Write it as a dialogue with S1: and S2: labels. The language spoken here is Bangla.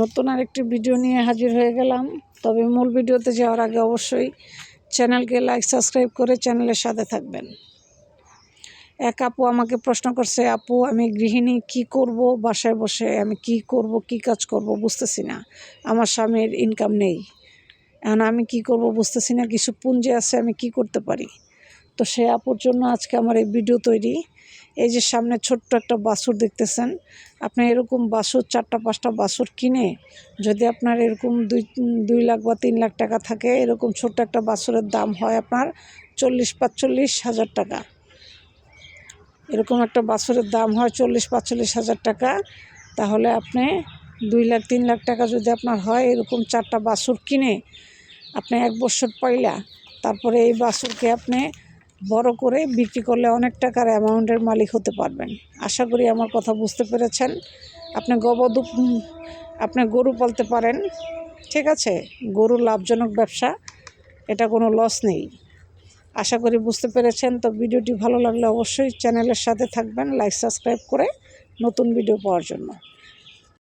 S1: নতুন আরেকটি ভিডিও নিয়ে হাজির হয়ে গেলাম। তবে মূল ভিডিওতে যাওয়ার আগে অবশ্যই চ্যানেলকে লাইক সাবস্ক্রাইব করে চ্যানেলের সাথে থাকবেন। এক আপু আমাকে প্রশ্ন করছে, আপু, আমি গৃহিণী, কি করব? বাসায় বসে আমি কি করব? কি কাজ করব? বুঝতেছি না। আমার স্বামীর ইনকাম নেই। এখন আমি কি করব বুঝতেছি না। কিছু পুঁজি আছে, আমি কি করতে পারি? তো সে আপুর জন্য আজকে আমার এই ভিডিও তৈরি। এই যে সামনে ছোট্ট একটা বাছুর দেখতেছেন, আপনি এরকম বাছুর চারটা, পাঁচটা বাছুর কিনে যদি আপনার এরকম দুই দুই লাখ বা তিন লাখ টাকা থাকে, এরকম ছোট্ট একটা বাছুরের দাম হয় আপনার চল্লিশ, পাঁচচল্লিশ হাজার টাকা। এরকম একটা বাছুরের দাম হয় চল্লিশ, পাঁচচল্লিশ হাজার টাকা, তাহলে আপনি দুই লাখ, তিন লাখ টাকা যদি আপনার হয়, এরকম চারটা বাছুর কিনে আপনি এক বছর পাইলা, তারপরে এই বাছুরকে আপনি বড় করে বিক্রি করলে অনেক টাকার অ্যামাউন্টের মালিক হতে পারবেন। আশা করি আমার কথা বুঝতে পেরেছেন। আপনি গবদু, আপনি গরু পালতে পারেন, ঠিক আছে? গরু লাভজনক ব্যবসা, এটা কোনো লস নেই। আশা করি বুঝতে পেরেছেন। তো ভিডিওটি ভালো লাগলে অবশ্যই চ্যানেলের সাথে থাকবেন লাইক সাবস্ক্রাইব করে নতুন ভিডিও পাওয়ার জন্য।